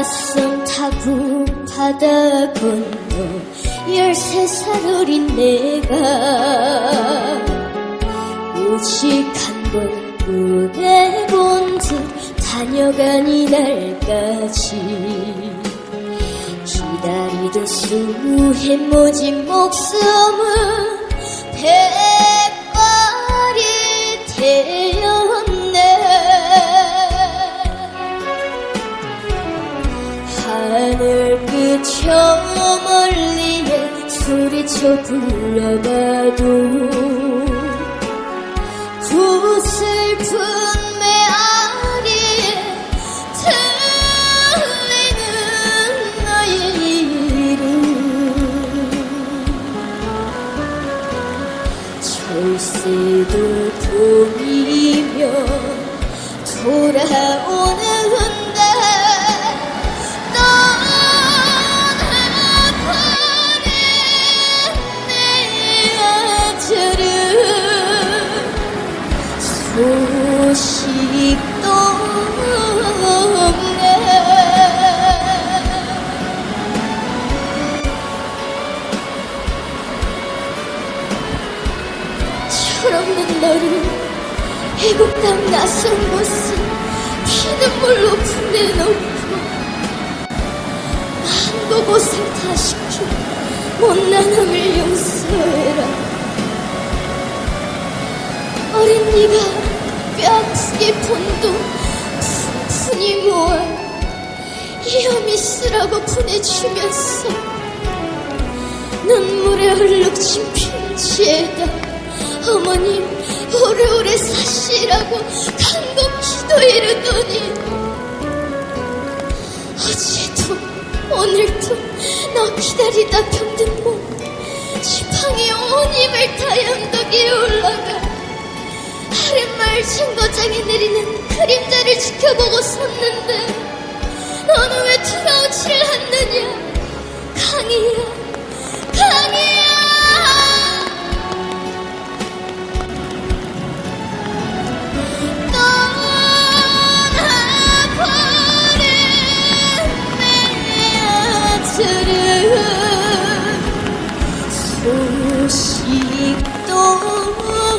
낯선 타국 바다 건너 열세 살 어린 내가 오직 한번 무대 본 듯 다녀간 이날까지 기다리던 수무해 모진 목숨은 백발이 되 소리쳐 불러봐도 그 슬픈 메아리에 들리는 나의 이름. 철새도 봄이면 돌아오는 철없는 너를 애국 땅 낯선 곳에 피눈물로 분내놓고 한 곳을 다 시켜 못난함을 용서해라. 어린 네가 뼈아프게 본도 푼푼히 모아 이어미 쓰라고 보내주면서 눈물에 얼룩진 편지에다 어머님 오래오래 사시라고 간곡히도 이르더니. 어제도 오늘도 너 기다리다 병든 몸 지팡이 온 힘을 다 연덕에 올라가. 아랫마을 신고장에 내리는 그림자를 지켜보고서 しと